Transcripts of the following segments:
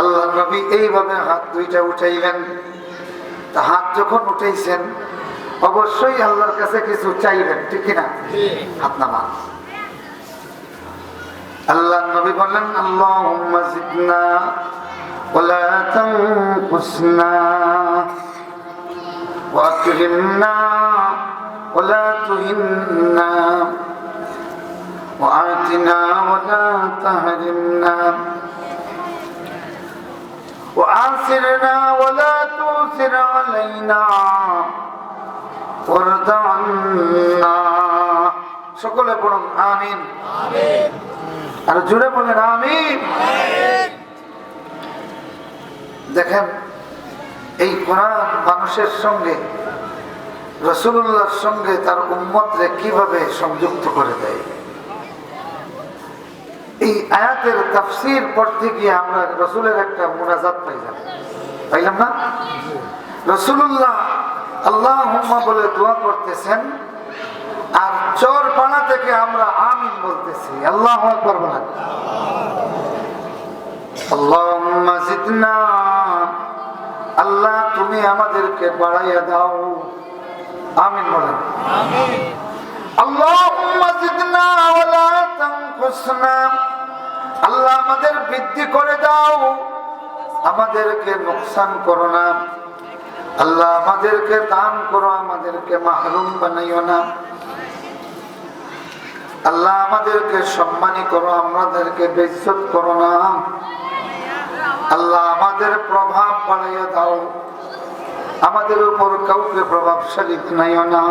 আল্লাহ নবী এইভাবে হাত দুইটা উঠাইলেন তা হাত যখন উঠাইছেন অবশ্যই আল্লাহর কাছে কিছু চাইবেন ঠিক কিনা হাত নামান আল্লাহ নবী বললেন আল্লাহুম্মা জিদনা ওয়ালা তানকুসনা واكرمنا ولا تهنا وآتنا ولا تهرمنا وآثرنا ولا تؤثر علينا وارض عنا সকলে পড়ুন আমিন আর জুড়ে বলেন আমিন দেখেন এই কোরআন মানুষের সঙ্গে রসুল্লাহর সঙ্গে তার উম্মতরে কিভাবে সংযুক্ত করে দেয় এই আয়াতের তাফসির পড়তে গিয়ে আমরা রসুলের একটা মোনাজাত পাইলাম। পাইলাম না? রসুল্লাহ আল্লাহ বলে দোয়া করতেছেন আর চর পাড়া থেকে আমরা আমিন বলতেছি। আল্লাহ বলেন। আল্লাহ তুমি আমাদেরকে বাড়াইয়া দাও। আমিন বলেন। জিদনা ওয়ালা তানকুসনা। আল্লাহ আমাদের বৃদ্ধি করে দাও। আমাদেরকে নোকসান করো না। আল্লাহ আমাদেরকে দান করো, আমাদেরকে মাহরুম বানাইও না। আল্লাহ আমাদেরকে সম্মানী করো আমাদেরকে বেজ্জত করো না। আল্লাহ আমাদের প্রভাব বাড়াইয়া দাও। আমাদের উপর কাউকে প্রভাবশালী বানাইও না।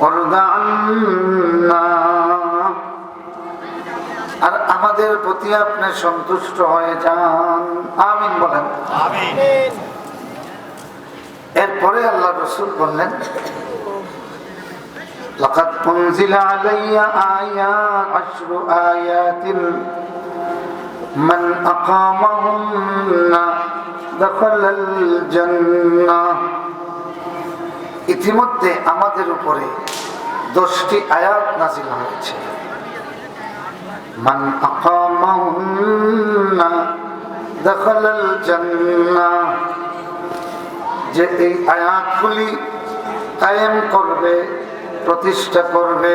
ওয়ারদা আন্না। আর আমাদের প্রতি আপনি সন্তুষ্ট হয়ে যান আমিন বলেন এরপরে আল্লাহ রসুল বললেন لقد أنزل علي آيات عشر آيات من أقامهن دخل الجنة ইতিমধ্যে আমাদের উপরে দশটি আয়াত নাজিল হয়েছে মান আকামাহুন্না দখলাল জান্নাহ। যে এই আয়াতগুলি কায়েম করবে, প্রতিষ্ঠা করবে,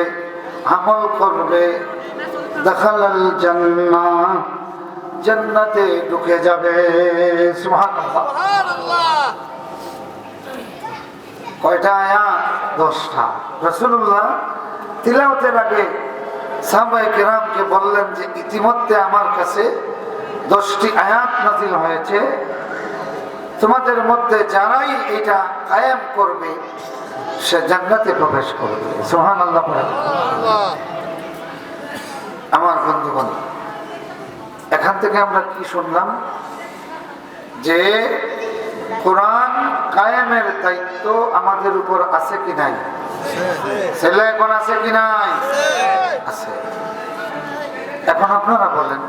আমল করবে, দখলাল জান্নাহ, জান্নাতে ঢুকে যাবে। কয়টা আয়াত? দশটা। রসুল্লাহ তিলাওতের আগে সাহবাই কেরামকে বললেন যে ইতিমধ্যে আমার কাছে দশটি আয়াত নাজিল হয়েছে। তোমাদের মধ্যে যারাই এটা কায়েম করবে, সে জান্নাতে প্রবেশ করবে। সোহান আল্লাহ আমার বন্ধুগণ, এখান থেকে আমরা কি শুনলাম? যে কোরআন কায়েমের দায়িত্ব আমাদের উপর আছে কি নাই? ছেলে এখন আছে কি নাই? আছে। এখন আপনারা বলেন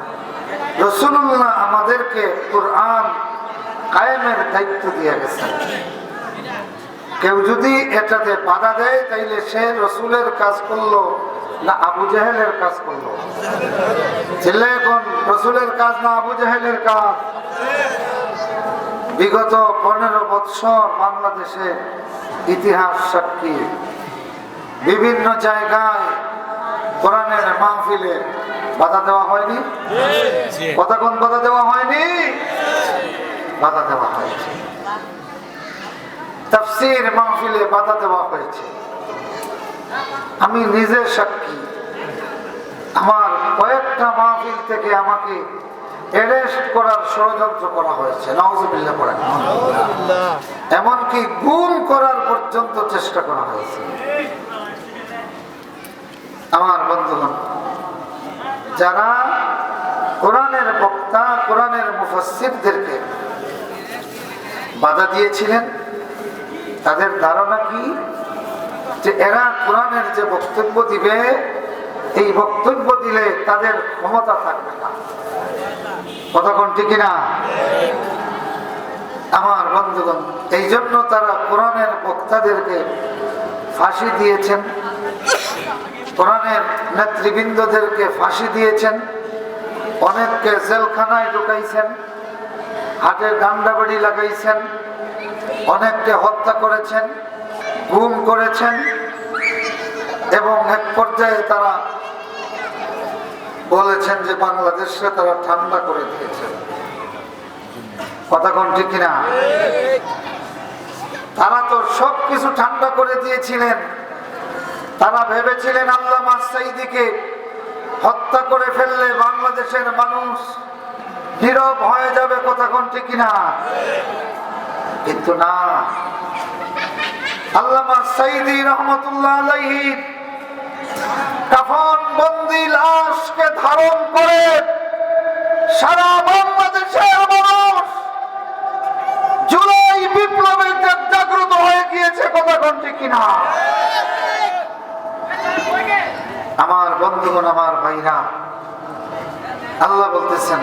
রসুল্লাহ আমাদেরকে কোরআন কায়েমের দায়িত্ব দিয়ে গেছে কেউ যদি এটাতে বাধা দেয়, তাইলে সে রসুলের কাজ করল না আবু জাহেলের কাজ করল? ছেলে এখন রসুলের কাজ না আবু জাহেলের কাজ? বিগত পনেরো বৎসর বাংলাদেশের ইতিহাস সাক্ষী। বিভিন্ন জায়গায় কোরআনের মাহফিলে বাধা দেওয়া হয়নি? কতক্ষণ বাধা দেওয়া হয়নি? বাধা দেওয়া হয়েছে। তাফসির মাহফিলে বাধা দেওয়া হয়েছে। আমি নিজে সাক্ষী। আমার কয়েকটা মাহফিল থেকে আমাকে অ্যারেস্ট করার ষড়যন্ত্র করা হয়েছে। নওয়াজবিল্লা এমনকি গুম করার পর্যন্ত চেষ্টা করা হয়েছে। আমার বন্ধুগণ, যারা কোরআনের বক্তা, কোরআনের মুফ মুফাসসিরদেরকে বাধা দিয়েছিলেন, তাদের ধারণা কি? যে এরা কোরআনের যে বক্তব্য দিবে, এই বক্তব্য দিলে তাদের ক্ষমতা থাকবে না। কথা কোন ঠিক না আমার বন্ধুগণ এই জন্য তারা কোরআনের বক্তাদেরকে ফাঁসি দিয়েছেন। কোরআনের নেতৃবৃন্দদেরকে ফাঁসি দিয়েছেন, অনেককে জেলখানায় ঢুকাইছেন, হাটে ডান্ডা বাড়ি লাগাইছেন, অনেককে হত্যা করেছেন, গুম করেছেন এবং এক পর্যায়ে তারা বলেছেন যে বাংলাদেশে তারা ঠান্ডা করে দিয়েছেন কথা কোন ঠিক কিনা? তারা তো সবকিছু ঠান্ডা করে দিয়েছিলেন। তারা ভেবেছিলেন আল্লামা সাইদিকে হত্যা করে ফেললে বাংলাদেশের মানুষ নীরব হয়ে যাবে কথা কোন ঠিক কিনা? কিন্তু না। আল্লামা বন্দি লাশকে ধারণ করে সারা বাংলাদেশের জুলাই বিপ্লবের জাগ্রত হয়ে গিয়েছে, কথা কোনটি কিনা? আমার বন্ধুগণ আমার ভাইরা আল্লাহ বলতেছেন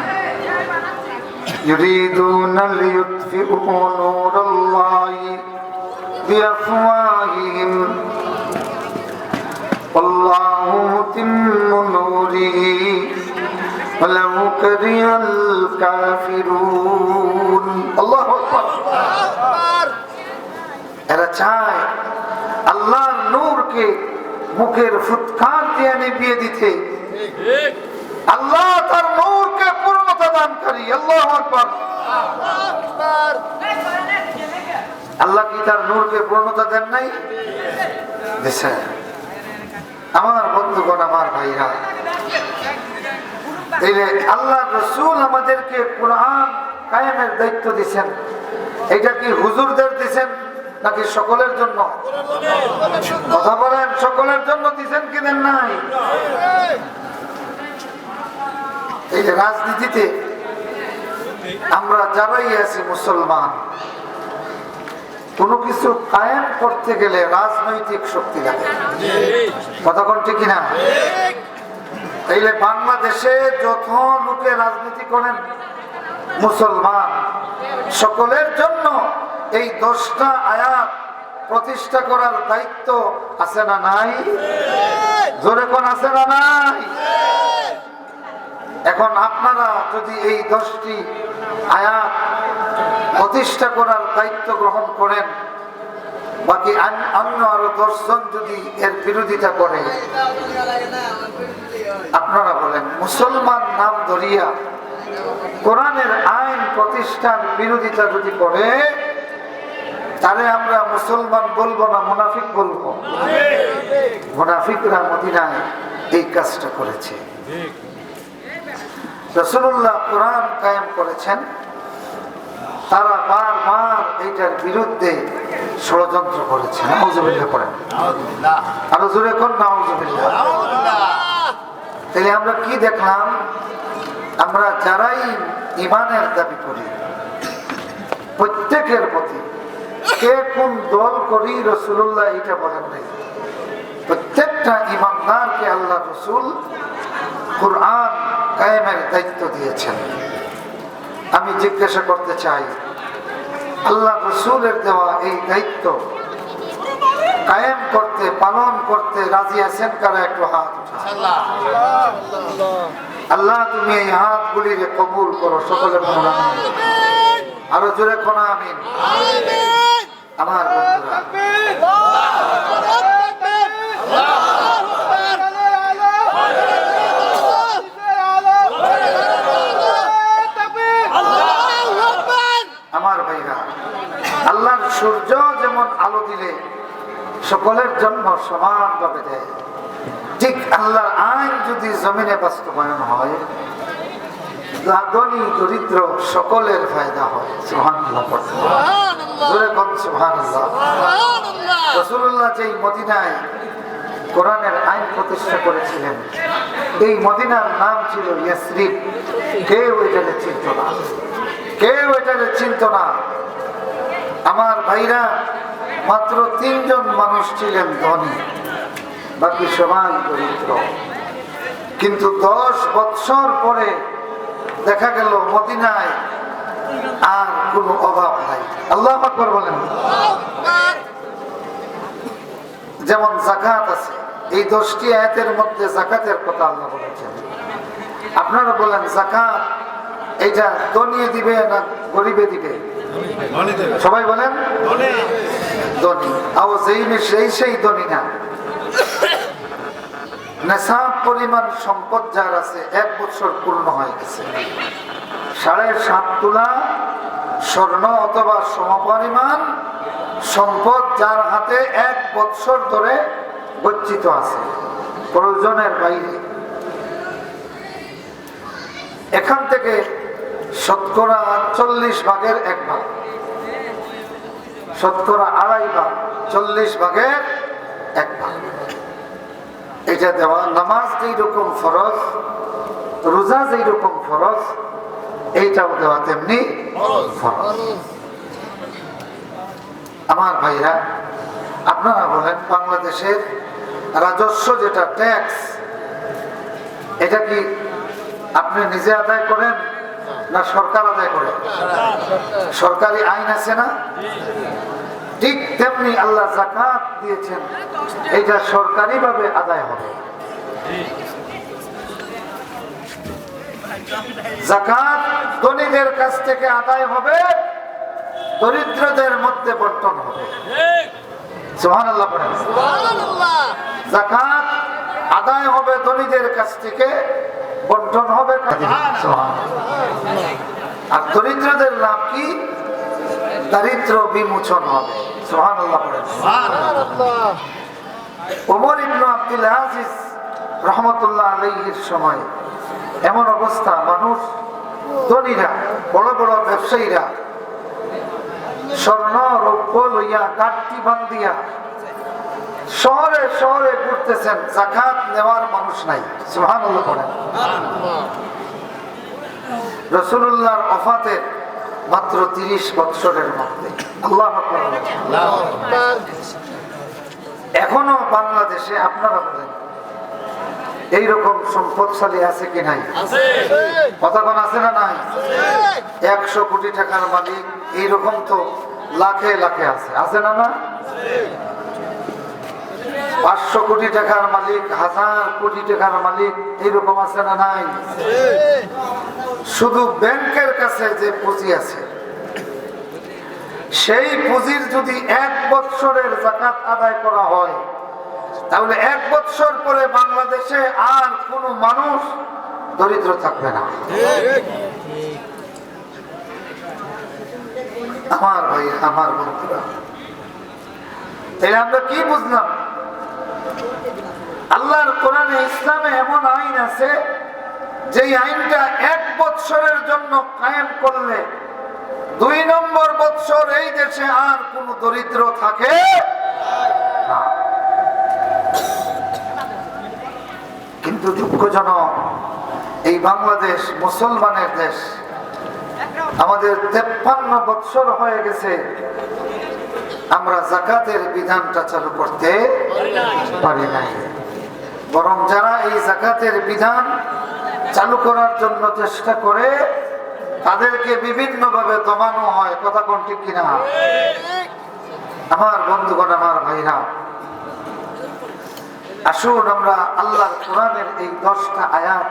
يريدون ليطفئوا نور الله بأفواههم والله متم نوره ولو كره الكافرون الله أكبر এরা চায় আল্লাহর নূরকে মুখের ফুৎকার দিয়ে নিভিয়ে দিতে। আল্লাহ তার নূরকে পূর্ণতা দান করি আল্লাহ আল্লাহ কি তার নূরকে পূর্ণতা দেন নাই? আমার বন্ধুগণ, আমার ভাইরা আল্লাহ রসুল আমাদেরকে কোরআন কায়েমের দায়িত্ব দিছেন। এটা কি হুজুরদের দিছেন? নাকি সকলের জন্য? কথা বলেন, সকলের জন্য দিছেন কি দেন নাই? এই যে রাজনীতিতে আমরা যারাই আছি মুসলমান, কোনো কিছু কায়েম করতে গেলে রাজনৈতিক শক্তি লাগে। কথা ঠিক কিনা? তাইলে বাংলাদেশে যত লোকে রাজনীতি করেন, মুসলমান, সকলের জন্য এই দশটা আয়াত প্রতিষ্ঠা করার দায়িত্ব আছে না নাই? জোরে কোন আছে না নাই? এখন আপনারা যদি এই দশটি আয়াত প্রতিষ্ঠা করার দায়িত্ব গ্রহণ করেন, বাকি অন্য আরও দশজন যদি এর বিরোধিতা করে, আপনারা বলেন, মুসলমান নাম ধরিয়া কোরআনের আইন প্রতিষ্ঠার বিরোধিতা যদি করে তাহলে আমরা মুসলমান বলব না মুনাফিক বলব? মুনাফিকরা মদিনায় এই কাজটা করেছে। কায়েম করেছেন। তারা এইটার বিরুদ্ধে ষড়যন্ত্র করেন জোরে তাহলে আমরা কি দেখলাম? আমরা যারাই ইমানের দাবি করি, প্রত্যেকের প্রতি কে কোন দল করি রসুল্লাহ এটা বলেন নাই। প্রত্যেকটা ইমানদারকে আল্লাহ রসুল কোরআন কায়েমের দায়িত্ব দিয়েছেন। আমি জিজ্ঞাসা করতে চাই, আল্লাহ রসুলের দেওয়া এই দায়িত্ব কায়েম করতে, পালন করতে রাজি আছেন কারা? একটু হাত। আল্লাহ তুমি এই হাতগুলিরে কবুল করো, সকলের আরও জোরে কোনা আমিন। আমার বন্ধুরা। আল্লাহর সূর্য যেমন আলো দিলে সকলের জন্য সমানভাবে দেয়। ঠিক আল্লাহর আইন যদি জমিনে বাস্তবায়ন হয় ধনী দরিদ্র সকলের ফায়দা হয় সুহান জোরে কন সুহান রসুল্লাহ যেই মদিনায় কোরআনের আইন প্রতিষ্ঠা করেছিলেন এই মদিনার নাম ছিল ইয়াসরিফ। কেউ এখানে চিনত না। কেউ এটারে চিনত না। আমার ভাইরা মাত্র তিনজন মানুষ ছিলেন ধনী বাকি সবাই দরিদ্র। কিন্তু দশ বৎসর পরে দেখা গেল মদিনায় আর কোনো অভাব নাই। আল্লাহ আকবর বলেন, যেমন জাকাত আছে, এই দশটি আয়াতের মধ্যে জাকাতের কথা আল্লাহ বলেছেন। আপনারা বলেন জাকাত এইটা দনিয়ে দিবে না গরিবে দিবে? সবাই বলেন, ধনী। আও যেই সেই সেই ধনী না। নেশাব পরিমাণ সম্পদ যার আছে, এক বছর পূর্ণ হয়ে গেছে। সাড়ে সাত তোলা স্বর্ণ অথবা সমপরিমাণ সম্পদ যার হাতে এক বৎসর ধরে গচ্ছিত আছে, প্রয়োজনের বাইরে। এখান থেকে শতকরা চল্লিশ ভাগের এক ভাগ, শতকরা আড়াই ভাগ, চল্লিশ ভাগের এটা দেওয়া নামাজ যেই রকম ফরজ রোজা যেই রকম ফরজ এইটাও দেওয়া তেমনি ফরজ। আমার ভাইরা আপনারা বলেন বাংলাদেশের রাজস্ব যেটা ট্যাক্স এটা কি আপনি নিজে আদায় করেন না সরকার আদায় করে? সরকারি আইন আছে না? ঠিক তেমনি আল্লাহ জাকাত দিয়েছেন। এটা সরকারি ভাবে আদায় হবে। জাকাত ধনীদের কাছ থেকে আদায় হবে দরিদ্রদের মধ্যে বন্টন হবে। জাকাত আদায় হবে ধনীদের কাছ থেকে বন্টন হবে আর দরিদ্রদের লাভ কি? দারিদ্র বিমোচন হবে। সুবহানাল্লাহ পড়েন ওমর ইবনু আব্দুল আজিজ রহমতুল্লাহ আলাইহির সময় এমন অবস্থা মানুষ ধনীরা বড় বড় ব্যবসায়ীরা স্বর্ণ রৌপ্য লইয়া গাঠটি বান্ধিয়া শহরে শহরে ঘুরতেছেন জাকাত নেওয়ার মানুষ নাই। সুহান করেন রসুল্লাহর অফাতের মাত্র তিরিশ বৎসরের মধ্যে। আল্লাহ এখনও বাংলাদেশে আপনারা বলেন এইরকম সম্পদশালী আছে কি নাই? কতক্ষণ আছে না নাই? একশো কোটি টাকার মালিক এইরকম তো লাখে লাখে আছে। আছে না না? পাঁচশো কোটি টাকার মালিক, হাজার কোটি টাকার মালিক এইরকম আছে না নাই? শুধু ব্যাংকের কাছে যে পুঁজি আছে। সেই পুঁজির যদি এক বৎসরের জাকাত আদায় করা হয়, তাহলে এক বৎসর পরে বাংলাদেশে আর কোন মানুষ দরিদ্র থাকবে না। আমার ভাই, আমার বন্ধুরা তাই আমরা কি বুঝলাম? আল্লাহর কোরআনে ইসলামে এমন আইন আছে যে আইনটা এক বৎসরের জন্য কায়েম করলে দুই নম্বর বৎসর এই দেশে আর কোন দরিদ্র থাকে কিন্তু দুঃখজনক, এই বাংলাদেশ মুসলমানের দেশ আমাদের তেপ্পান্ন বৎসর হয়ে গেছে। আমরা জাকাতের বিধানটা চালু করতে পারি নাই। বরং যারা এই জাকাতের বিধান চালু করার জন্য চেষ্টা করে তাদেরকে বিভিন্ন ভাবে দমানো হয়। কথা কোন ঠিক কিনা? আমার বন্ধুগণ আমার ভাইরা আসুন আমরা আল্লাহর কোরআনের এই দশটা আয়াত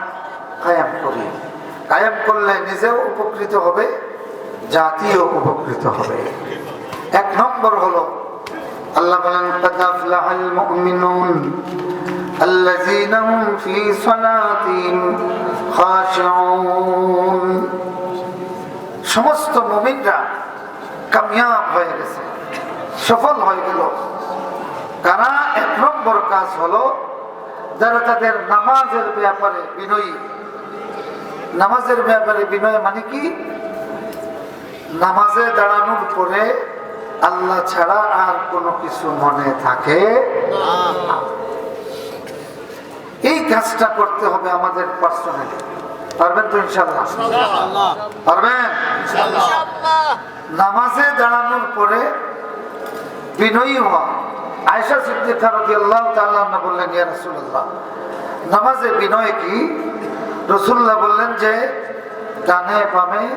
কায়াম করি। কায়াম করলে নিজেও উপকৃত হবে জাতিও উপকৃত হবে। এক নম্বর হলো আল্লাহ বলেন قد أفلح المؤمنون الذين هم في صلاتهم خاشعون সমস্ত মুমিনরা কামিয়াব হয়ে গেছে সফল হয়ে গেল কারা এক নম্বর কাজ হলো যারা তাদের নামাজের ব্যাপারে বিনয়ী নামাজের ব্যাপারে বিনয় মানে কি নামাজে দাঁড়ানোর পরে আল্লাহ ছাড়া আর কোনো কিছু মনে থাকে এই কাজটা করতে হবে আমাদের পার্সোনালি পারবেন তো ইনশাল্লাহ পারবেন? নামাজে দাঁড়ানোর পরে বিনয়ী হওয়া। আয়সা সিদ্দিকা রাদিয়াল্লাহু তাআলা আনহা বললেন ইয়া রাসূলুল্লাহ নামাজে বিনয় কি? রসুল্লাহ বললেন যে ডানে বামে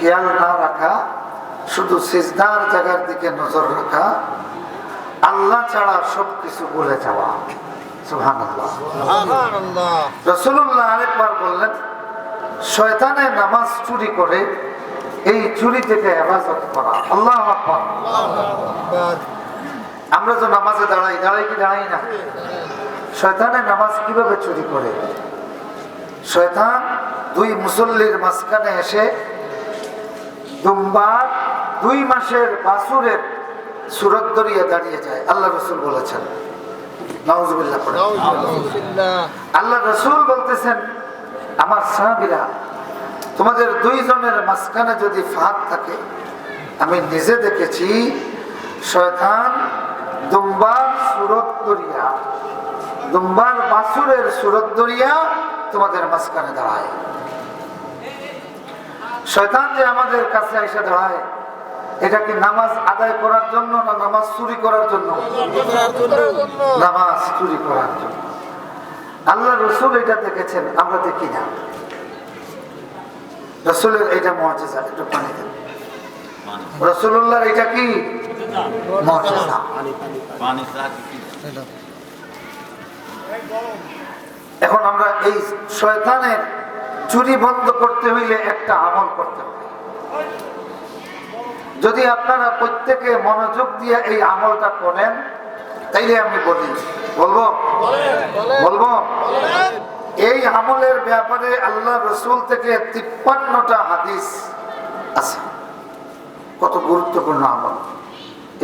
খেয়াল না রাখা শুধু সিজদার জায়গার দিকে নজর রাখা আল্লাহ ছাড়া সবকিছু বলে যাওয়া। সুবহানাল্লাহ। রসুল্লাহ আরেকবার বললেন শয়তানে নামাজ চুরি করে এই চুরি থেকে হেফাজত করা। আল্লাহ আমরা তো নামাজে দাঁড়াই দাঁড়াই কি দাঁড়াই না? নামাজ কীভাবে চুরি করে? শয়তান দুই মুসল্লির মাঝখানে এসে দুম্বার দুই মাসের বাসুরের সুরত দরিয়া দাঁড়িয়ে যায়। আল্লাহ রসুল বলেছেন। আল্লাহ রসুল বলতেছেন আমার সাহাবিরা তোমাদের দুইজনের মাঝখানে যদি ফাঁক থাকে আমি নিজে দেখেছি শয়তান দুম্বার সুরত দরিয়া দুম্বার বাসুরের সুরত দরিয়া তোমাদের মাঝখানে দাঁড়ায়। শয়তান যে আমাদের কাছে এসে দাঁড়ায় এটা কি নামাজ আদায় করার জন্য না নামাজ চুরি করার জন্য? নামাজ চুরি করার জন্য। আল্লাহ রসুল এটা দেখেছেন, আমরা দেখি না। রসুলের এটা মহাজেজা একটু পানি দেন। রসুল্লাহর এটা কি? এখন আমরা এই শয়তানের চুরি বন্ধ করতে হইলে একটা আমল করতে হবে। যদি আপনারা প্রত্যেকে মনোযোগ দিয়ে এই আমলটা করেন তাইলে আমি বলি বলব? বলব? এই আমলের ব্যাপারে আল্লাহ রসুল থেকে তিপ্পান্নটা হাদিস আছে। কত গুরুত্বপূর্ণ আমল।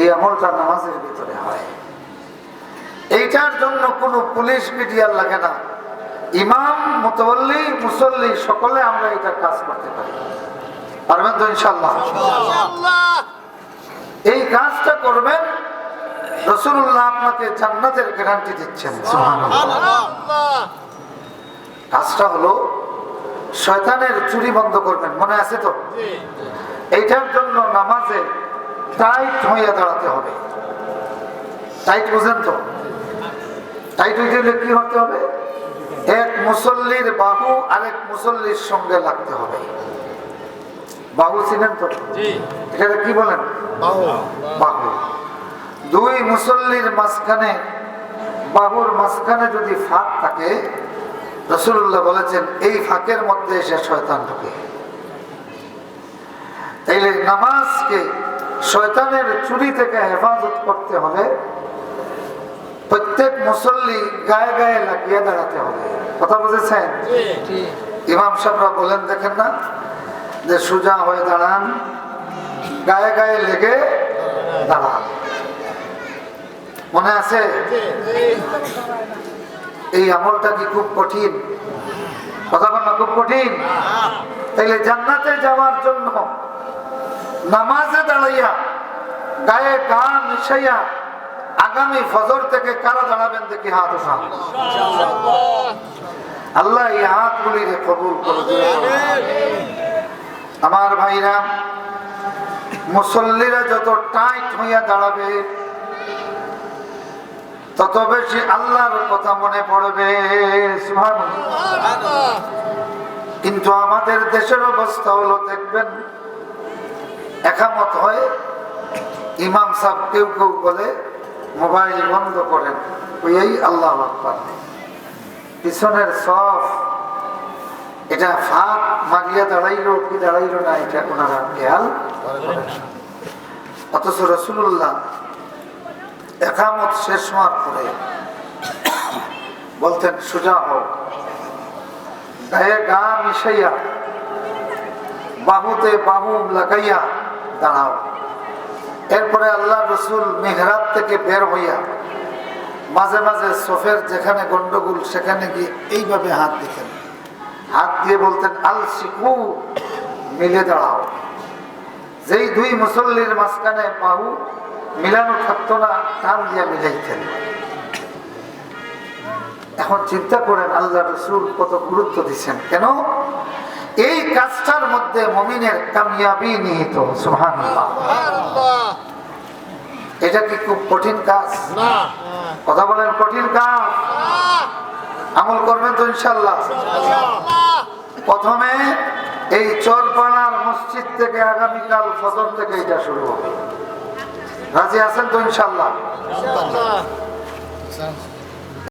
এই আমলটা নামাজের ভিতরে হয়। এইটার জন্য কোনো পুলিশ মিডিয়ার লাগে না। ইমাম মুতল্লি মুসল্লি সকলে আমরা এটা কাজ করতে পারি। পারবেন তো ইনশাল্লাহ এই কাজটা করবেন রসুল্লাহ আপনাকে জান্নাতের গ্যারান্টি দিচ্ছেন কাজটা হলো শয়তানের চুরি বন্ধ করবেন মনে আছে তো? এইটার জন্য নামাজে টাইট হইয়া দাঁড়াতে হবে। টাইট বুঝেন তো? টাইট হইতে হলে কি হতে হবে? এক মুসল্লির বাহু আরেক মুসল্লির সঙ্গে লাগতে হবে। বাহু ছিলেন তো? এটা কি বলেন? বাহু। দুই মুসল্লির মাঝখানে বাহুর মাঝখানে যদি ফাঁক থাকে রসুল্লাহ বলেছেন এই ফাঁকের মধ্যে এসে শয়তান ঢুকে। তাইলে নামাজকে শয়তানের চুরি থেকে হেফাজত করতে হলে প্রত্যেক মুসল্লি গায়ে গায়ে লাগিয়ে দাঁড়াতে হবে। কথা বুঝেছেন? ইমাম সাহেবরা বলেন দেখেন না যে সোজা হয়ে দাঁড়ান গায়ে গায়ে লেগে দাঁড়ান। মনে আছে? এই আমলটা কি খুব কঠিন? কথা বল না খুব কঠিন? তাইলে জান্নাতে যাওয়ার জন্য নামাজে দাঁড়াইয়া গায়ে গা মিশাইয়া আগামী ফজর থেকে কারা দাঁড়াবেন দেখি হাত উঠান আল্লাহ এই হাতগুলি কবুল করে। আমার ভাইরা, মুসল্লিরা যত টাইট হইয়া দাঁড়াবে, তত বেশি আল্লাহর কথা মনে পড়বে। কিন্তু আমাদের দেশের অবস্থা হলো, দেখবেন, একামত হয় ইমাম সাহেব কেউ কেউ বলে, মোবাইল বন্ধ করেন। ওই আল্লাহ পিছনের সফ এটা ফাঁক মারিয়া দাঁড়াইলো, কি দাঁড়াইলো না, এটা ওনারা খেয়াল অথচ রসুল্লাহ একামত শেষ হওয়ার পরে বলতেন, সোজা হোক গায়ে গা মিশাইয়া, বাহুতে বাহু লাগাইয়া দাঁড়াও। এরপরে আল্লাহ রসুল মেহরাব থেকে বের হইয়া মাঝে মাঝে সোফের যেখানে গন্ডগোল, সেখানে গিয়ে এইভাবে হাত দিতেন। হাত দিয়ে বলতেন আল শিখু মিলে দাঁড়াও। যেই দুই মুসল্লির মাঝখানে বাহু মিলানো থাকতো না টান দিয়ে মিলাইতেন। এখন চিন্তা করেন আল্লাহ রসুল কত গুরুত্ব দিচ্ছেন। কেন? এই কাজটার মধ্যে মমিনের কামিয়াবি নিহিত সুবহানাল্লাহ। এটা কি খুব কঠিন কাজ? কথা বলেন কঠিন কাজ? আমল করবেন তো ইনশাল্লাহ। প্রথমে এই চরপানার মসজিদ থেকে আগামীকাল ফজর থেকে এটা শুরু হবে। রাজি আছেন তো ইনশাল্লাহ?